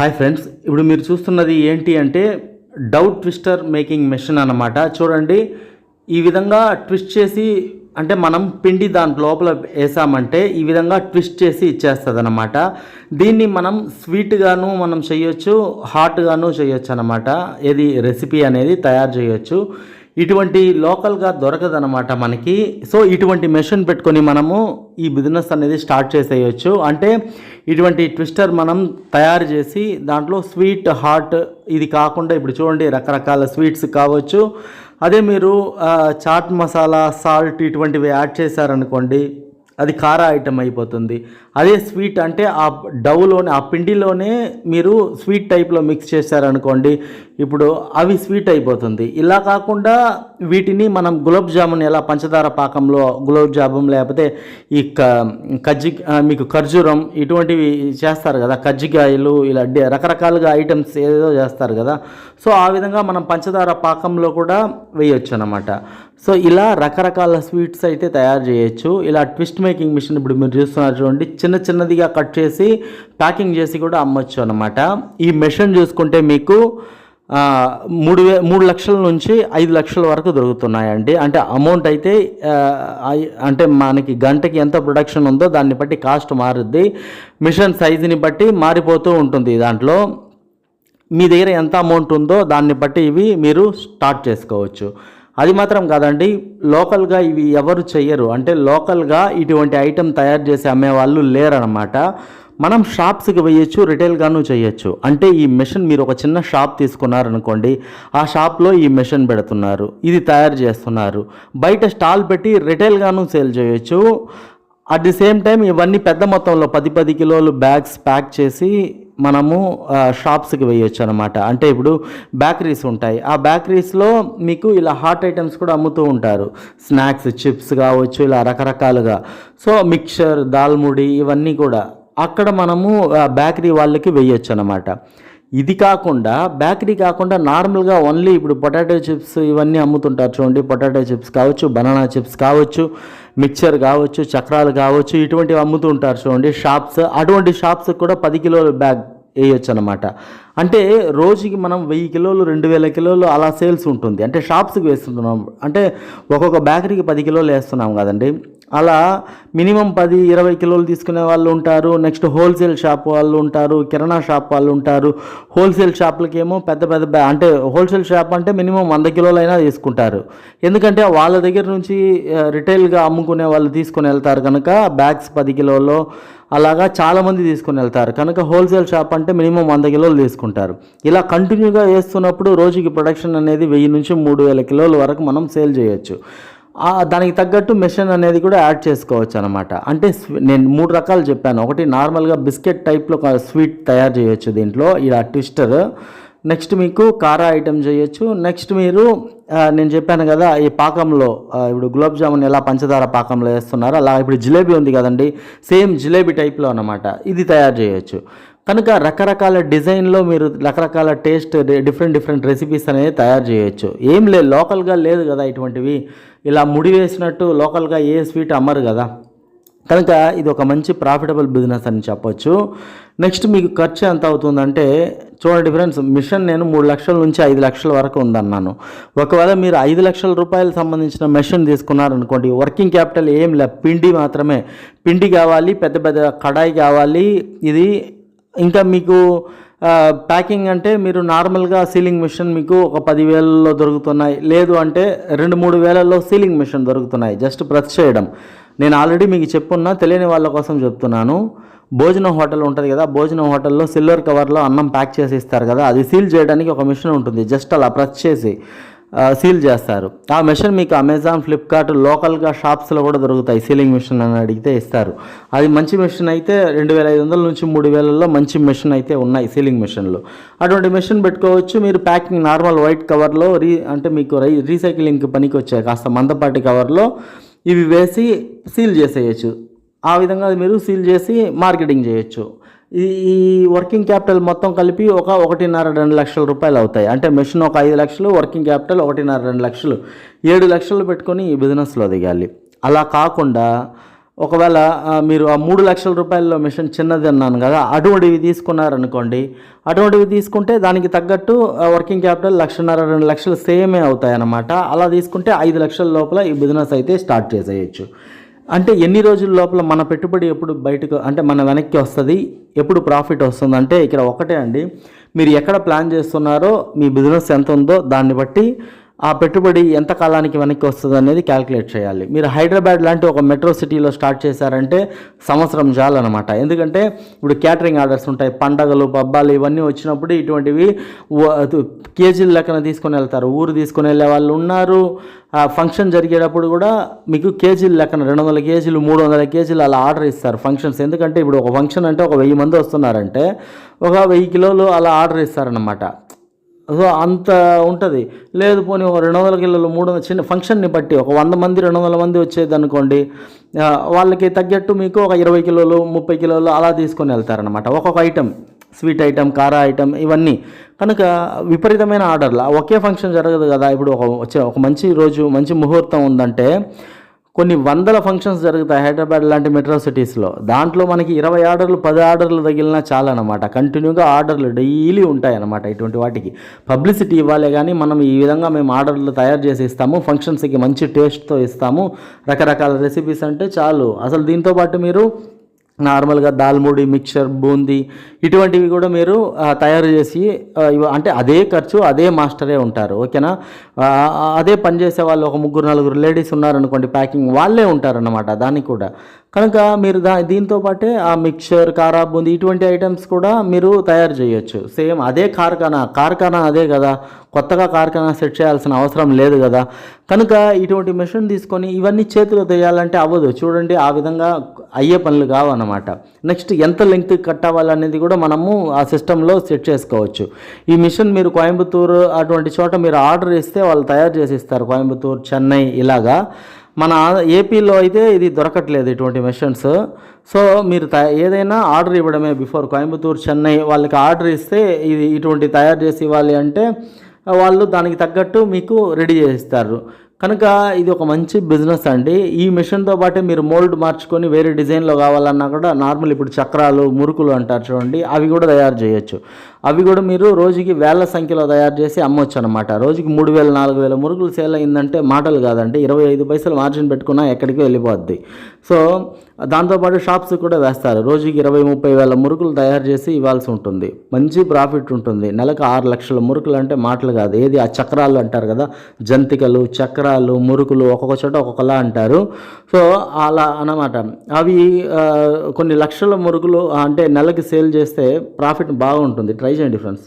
Hi friends ఇప్పుడు మీరు చూస్తున్నది ఏంటి అంటే డౌట్ ట్విస్టర్ మేకింగ్ మెషిన్ అన్నమాట. చూడండి ఈ విధంగా ట్విస్ట్ చేసి అంటే మనం పిండి దాని లోపల వేసామంటే ఈ విధంగా ట్విస్ట్ చేసి ఇచ్చేస్తుంది అనమాట దీన్ని మనం స్వీట్గాను మనం చేయొచ్చు హాట్గాను చేయొచ్చు అనమాట ఏది రెసిపీ అనేది తయారు చేయొచ్చు. ఇటువంటి లోకల్గా దొరకదనమాట మనకి. సో ఇటువంటి మెషిన్ పెట్టుకొని మనము ఈ బిజినెస్ అనేది స్టార్ట్ చేసేయచ్చు. అంటే ఇటువంటి ట్విస్టర్ మనం తయారు చేసి దాంట్లో స్వీట్ హాట్ ఇది కాకుండా ఇప్పుడు చూడండి రకరకాల స్వీట్స్ కావచ్చు. అదే మీరు చాట్ మసాలా సాల్ట్ ఇటువంటివి యాడ్ చేశారనుకోండి అది కార ఐటమ్ అయిపోతుంది. అదే స్వీట్ అంటే ఆ డవ్లోనే ఆ పిండిలోనే మీరు స్వీట్ టైప్లో మిక్స్ చేశారనుకోండి ఇప్పుడు అవి స్వీట్ అయిపోతుంది. ఇలా కాకుండా వీటిని మనం గులాబ్ జామున్ ఎలా పంచదార పాకంలో గులాబ్ జామున్ లేకపోతే ఈ క కజ్జి మీకు ఖర్జూరం ఇటువంటివి చేస్తారు కదా కజ్జికాయలు ఇలా రకరకాలుగా ఐటమ్స్ ఏదో చేస్తారు కదా. సో ఆ విధంగా మనం పంచదార పాకంలో కూడా వేయొచ్చు అనమాట సో ఇలా రకరకాల స్వీట్స్ అయితే తయారు చేయొచ్చు. ఇలా ట్విస్ట్ మేకింగ్ మిషన్ ఇప్పుడు మీరు చూస్తున్నారు చూడండి. చిన్న చిన్నదిగా కట్ చేసి ప్యాకింగ్ చేసి కూడా అమ్మొచ్చు అనమాట ఈ మిషన్ చూసుకుంటే మీకు మూడు వే మూడు లక్షల నుంచి ఐదు లక్షల వరకు దొరుకుతున్నాయండి. అంటే అమౌంట్ అయితే అంటే మనకి గంటకి ఎంత ప్రొడక్షన్ ఉందో దాన్ని బట్టి కాస్ట్ మారుద్ది. మిషన్ సైజుని బట్టి మారిపోతూ ఉంటుంది దాంట్లో. మీ దగ్గర ఎంత అమౌంట్ ఉందో దాన్ని బట్టి ఇవి మీరు స్టార్ట్ చేసుకోవచ్చు. అది మాత్రం కాదండి లోకల్గా ఇవి ఎవరు చెయ్యరు. అంటే లోకల్గా ఇటువంటి ఐటెం తయారు చేసి అమ్మే వాళ్ళు లేరనమాట మనం షాప్స్కి వేయచ్చు రిటైల్గాను చేయొచ్చు అంటే ఈ మెషిన్ మీరు ఒక చిన్న షాప్ తీసుకున్నారనుకోండి ఆ షాప్లో ఈ మెషిన్ పెడుతున్నారు ఇది తయారు చేస్తున్నారు. బయట స్టాల్ పెట్టి రిటైల్గాను సేల్ చేయొచ్చు. అట్ ది సేమ్ టైం ఇవన్నీ పెద్ద మొత్తంలో పది పది కిలోలు బ్యాగ్స్ ప్యాక్ చేసి మనము షాప్స్కి వేయొచ్చు అనమాట అంటే ఇప్పుడు బేకరీస్ ఉంటాయి. ఆ బేకరీస్లో మీకు ఇలా హాట్ ఐటమ్స్ కూడా అమ్ముతూ ఉంటారు. స్నాక్స్ చిప్స్ కావచ్చు ఇలా రకరకాలుగా. సో మిక్చర్ దాల్ముడి ఇవన్నీ కూడా అక్కడ మనము బేకరీ వాళ్ళకి వేయొచ్చు అనమాట ఇది కాకుండా బేకరీ కాకుండా నార్మల్గా ఓన్లీ ఇప్పుడు పొటాటో చిప్స్ ఇవన్నీ అమ్ముతుంటారు చూడండి. పొటాటో చిప్స్ కావచ్చు బనానా చిప్స్ కావచ్చు మిక్చర్ కావచ్చు చక్రాలు కావచ్చు ఇటువంటివి అమ్ముతూ ఉంటారు చూడండి. షాప్స్ అటువంటి షాప్స్ కూడా పది కిలోల బ్యాగ్ వేయొచ్చు అనమాట అంటే రోజుకి మనం వెయ్యి కిలోలు రెండు వేల కిలోలు అలా సేల్స్ ఉంటుంది. అంటే షాప్స్కి వేస్తున్నాం. అంటే ఒక్కొక్క బేకరీకి పది కిలోలు వేస్తున్నాం కదండి. అలా మినిమం పది ఇరవై కిలోలు తీసుకునే వాళ్ళు ఉంటారు. నెక్స్ట్ హోల్సేల్ షాప్ వాళ్ళు ఉంటారు కిరాణా షాప్ వాళ్ళు ఉంటారు. హోల్సేల్ షాపులకేమో పెద్ద పెద్ద బ్యా అంటే హోల్సేల్ షాప్ అంటే మినిమం వంద కిలోలైనా తీసుకుంటారు. ఎందుకంటే వాళ్ళ దగ్గర నుంచి రిటైల్గా అమ్ముకునే వాళ్ళు తీసుకుని వెళ్తారు కనుక బ్యాగ్స్ పది కిలోలు అలాగా చాలామంది తీసుకుని వెళ్తారు. కనుక హోల్సేల్ షాప్ అంటే మినిమం వంద కిలోలు తీసుకుంటారు. ఇలా కంటిన్యూగా వేస్తున్నప్పుడు రోజుకి ప్రొడక్షన్ అనేది వెయ్యి నుంచి మూడు వేల కిలోల వరకు మనం సేల్ చేయొచ్చు. దానికి తగ్గట్టు మెషిన్ అనేది కూడా యాడ్ చేసుకోవచ్చు అనమాట అంటే నేను మూడు రకాలు చెప్పాను. ఒకటి నార్మల్గా బిస్కెట్ టైప్లో ఒక స్వీట్ తయారు చేయొచ్చు దీంట్లో. ఇలా ట్విస్టర్. నెక్స్ట్ మీకు కారా ఐటెం చేయొచ్చు. నెక్స్ట్ మీరు నేను చెప్పాను కదా ఈ పాకంలో ఇప్పుడు గులాబ్ జామున్ ఎలా పంచదార పాకంలో వేస్తున్నారో అలా ఇప్పుడు జిలేబీ ఉంది కదండి. సేమ్ జిలేబీ టైప్లో అనమాట. ఇది తయారు చేయొచ్చు. కనుక రకరకాల డిజైన్లో మీరు రకరకాల టేస్ట్ డిఫరెంట్ డిఫరెంట్ రెసిపీస్ అనేది తయారు చేయొచ్చు. ఏం లేదు లోకల్గా లేదు కదా ఇటువంటివి. ఇలా ముడి వేసినట్టు లోకల్గా ఏ స్వీట్ అమ్మరు కదా. కనుక ఇది ఒక మంచి ప్రాఫిటబుల్ బిజినెస్ అని చెప్పొచ్చు. నెక్స్ట్ మీకు ఖర్చు ఎంత అవుతుందంటే చూడండి ఫ్రెండ్స్ మిషన్ నేను మూడు లక్షల నుంచి ఐదు లక్షల వరకు ఉందన్నాను. ఒకవేళ మీరు ఐదు లక్షల రూపాయలు సంబంధించిన మెషిన్ తీసుకున్నారనుకోండి వర్కింగ్ క్యాపిటల్ ఏం లే. పిండి మాత్రమే. పిండి కావాలి పెద్ద పెద్ద కడాయి కావాలి. ఇది ఇంకా మీకు ప్యాకింగ్ అంటే మీరు నార్మల్గా సీలింగ్ మిషన్ మీకు ఒక పదివేలలో దొరుకుతున్నాయి. లేదు అంటే రెండు మూడు వేలలో సీలింగ్ మిషన్ దొరుకుతున్నాయి. జస్ట్ ప్రెస్ చేయడం. నేను ఆల్రెడీ మీకు చెప్పున్నా తెలియని వాళ్ళ కోసం చెప్తున్నాను. భోజనం హోటల్ ఉంటుంది కదా భోజనం హోటల్లో సిల్వర్ కవర్లో అన్నం ప్యాక్ చేసి ఇస్తారు కదా అది సీల్ చేయడానికి ఒక మిషన్ ఉంటుంది. జస్ట్ అలా ప్రెస్ చేసి సీల్ చేస్తారు. ఆ మిషన్ మీకు అమెజాన్ ఫ్లిప్కార్ట్ లోకల్గా షాప్స్లో కూడా దొరుకుతాయి. సీలింగ్ మిషన్ అని అడిగితే ఇస్తారు. అది మంచి మిషన్ అయితే రెండు వేల ఐదు వందల నుంచి మూడు వేలలో మంచి మిషన్ అయితే ఉన్నాయి సీలింగ్ మిషన్లు. అటువంటి మిషన్ పెట్టుకోవచ్చు. మీరు ప్యాకింగ్ నార్మల్ వైట్ కవర్లో రీ అంటే మీకు రై రీసైక్లింగ్ పనికి వచ్చాయి కాస్త మందపాటి కవర్లో ఇవి వేసి సీల్ చేసేయచ్చు. ఆ విధంగా మీరు సీల్ చేసి మార్కెటింగ్ చేయొచ్చు. ఈ ఈ వర్కింగ్ క్యాపిటల్ మొత్తం కలిపి ఒక ఒకటిన్నర రెండు లక్షల రూపాయలు అవుతాయి. అంటే మెషిన్ ఒక ఐదు లక్షలు వర్కింగ్ క్యాపిటల్ ఒకటిన్నర రెండు లక్షలు. ఏడు లక్షలు పెట్టుకొని ఈ బిజినెస్లో దిగాలి. అలా కాకుండా ఒకవేళ మీరు ఆ మూడు లక్షల రూపాయల్లో మిషన్ చిన్నది అన్నాను కదా అటువంటివి తీసుకున్నారనుకోండి అటువంటివి తీసుకుంటే దానికి తగ్గట్టు వర్కింగ్ క్యాపిటల్ లక్షన్నర రెండు లక్షలు సేమే అవుతాయి అన్నమాట అలా తీసుకుంటే ఐదు లక్షల లోపల ఈ బిజినెస్ అయితే స్టార్ట్ చేసేయచ్చు. అంటే ఎన్ని రోజుల లోపల మన పెట్టుబడి ఎప్పుడు బయటకు అంటే మన వెనక్కి వస్తుంది? ఎప్పుడు ప్రాఫిట్ వస్తుంది? అంటే ఇక్కడ ఒకటే అండి. మీరు ఎక్కడ ప్లాన్ చేస్తున్నారో మీ బిజినెస్ ఎంత ఉందో దాన్ని బట్టి ఆ పెట్టుబడి ఎంత కాలానికి వెనక్కి వస్తుంది అనేది క్యాలిక్యులేట్ చేయాలి. మీరు హైదరాబాద్ లాంటి ఒక మెట్రో సిటీలో స్టార్ట్ చేశారంటే సంవత్సరం జాలన్నమాట ఎందుకంటే ఇప్పుడు క్యాటరింగ్ ఆర్డర్స్ ఉంటాయి పండగలు పబ్బాలు ఇవన్నీ వచ్చినప్పుడు ఇటువంటివి కేజీల లెక్కన తీసుకొని వెళ్తారు. ఊరు తీసుకొని వెళ్ళే వాళ్ళు ఉన్నారు. ఆ ఫంక్షన్ జరిగేటప్పుడు కూడా మీకు కేజీల లెక్కన రెండు వందల కేజీలు మూడు వందల కేజీలు అలా ఆర్డర్ ఇస్తారు ఫంక్షన్స్. ఎందుకంటే ఇప్పుడు ఒక ఫంక్షన్ అంటే ఒక వెయ్యి మంది వస్తున్నారంటే ఒక వెయ్యి కిలోలు అలా ఆర్డర్ ఇస్తారనమాట సో అంత ఉంటుంది. లేదు పోనీ ఒక రెండు వందల కిలోలు మూడు వందల చిన్న ఫంక్షన్ని బట్టి ఒక వంద మంది రెండు వందల మంది వచ్చేది అనుకోండి వాళ్ళకి తగ్గట్టు మీకు ఒక ఇరవై కిలోలు ముప్పై కిలోలు అలా తీసుకొని వెళ్తారనమాట ఒక్కొక్క ఐటెం స్వీట్ ఐటెం కారా ఐటెం ఇవన్నీ. కనుక విపరీతమైన ఆర్డర్లు. ఒకే ఫంక్షన్ జరగదు కదా. ఇప్పుడు ఒక వచ్చే ఒక మంచి రోజు మంచి ముహూర్తం ఉందంటే కొన్ని వందల ఫంక్షన్స్ జరుగుతాయి హైదరాబాద్ లాంటి మెట్రో సిటీస్లో దాంట్లో మనకి ఇరవై ఆర్డర్లు పది ఆర్డర్లు తగిలినా చాలన్నమాట అనమాట కంటిన్యూగా ఆర్డర్లు డైలీ ఉంటాయి అనమాట ఇటువంటి వాటికి. పబ్లిసిటీ ఇవ్వాలి కానీ మనం ఈ విధంగా మేము ఆర్డర్లు తయారు చేసి ఇస్తాము ఫంక్షన్స్కి మంచి టేస్ట్తో ఇస్తాము. రకరకాల రెసిపీస్ అంటే చాలు. అసలు దీంతో పాటు మీరు నార్మల్గా దాల్ముడి మిక్చర్ బూందీ ఇటువంటివి కూడా మీరు తయారు చేసి అంటే అదే ఖర్చు అదే మాస్టరే ఉంటారు ఓకేనా? అదే పని చేసే వాళ్ళు ఒక ముగ్గురు నలుగురు లేడీస్ ఉన్నారనుకోండి ప్యాకింగ్ వాళ్ళే ఉంటారన్నమాట దానికి కూడా. కనుక మీరు దా దీంతో పాటే ఆ మిక్చర్ కారా బూంది ఇటువంటి ఐటమ్స్ కూడా మీరు తయారు చేయొచ్చు. సేమ్ అదే కార్ఖానా కార్ఖానా అదే కదా. కొత్తగా కార్ఖానా సెట్ చేయాల్సిన అవసరం లేదు కదా. కనుక ఇటువంటి మెషిన్ తీసుకొని ఇవన్నీ చేతిలో తెయాలంటే అవ్వదు. చూడండి ఆ విధంగా అయ్యే పనులు కావన్నమాట. నెక్స్ట్ ఎంత లెంగ్త్ కట్ అవ్వాలనేది కూడా మనము ఆ సిస్టంలో సెట్ చేసుకోవచ్చు. ఈ మిషన్ మీరు కోయంబత్తూరు అటువంటి చోట మీరు ఆర్డర్ ఇస్తే వాళ్ళు తయారు చేసి ఇస్తారు. కోయంబత్తూరు చెన్నై ఇలాగా. మన ఏపీలో అయితే ఇది దొరకట్లేదు ఇటువంటి మెషిన్స్ సో మీరు ఏదైనా ఆర్డర్ ఇవ్వడమే బిఫోర్ కోయంబత్తూరు చెన్నై వాళ్ళకి ఆర్డర్ ఇస్తే ఇది ఇటువంటి తయారు చేసి ఇవ్వాలి అంటే వాళ్ళు దానికి తగ్గట్టు మీకు రెడీ చేస్తారు. కనుక ఇది ఒక మంచి బిజినెస్ అండి. ఈ మిషన్తో పాటే మీరు మోల్డ్ మార్చుకొని వేరే డిజైన్లో కావాలన్నా కూడా నార్మల్ ఇప్పుడు చక్రాలు మురుకులు అంటారు చూడండి అవి కూడా తయారు చేయొచ్చు. అవి కూడా మీరు రోజుకి వేల సంఖ్యలో తయారు చేసి అమ్మొచ్చు అనమాట రోజుకి మూడు వేల నాలుగు వేల మురుగులు సేల్ అయిందంటే మాటలు కాదండి. ఇరవై ఐదు పైసలు మార్జిన్ పెట్టుకున్నా ఎక్కడికి వెళ్ళిపోద్ది. సో దాంతోపాటు షాప్స్ కూడా వేస్తారు. రోజుకి ఇరవై ముప్పై వేల మురుకులు తయారు చేసి ఇవ్వాల్సి ఉంటుంది. మంచి ప్రాఫిట్ ఉంటుంది. నెలకు ఆరు లక్షల మురుకులు అంటే మాటలు కాదు. ఏది? ఆ చక్రాలు అంటారు కదా? జంతికలు చక్రాలు మురుకులు ఒక్కొక్క చోట ఒక్కొక్కలా అంటారు. సో అలా అన్నమాట. అవి కొన్ని లక్షల మురుకులు అంటే నెలకి సేల్ చేస్తే ప్రాఫిట్ బాగుంటుంది. ట్రై చేయండి ఫ్రెండ్స్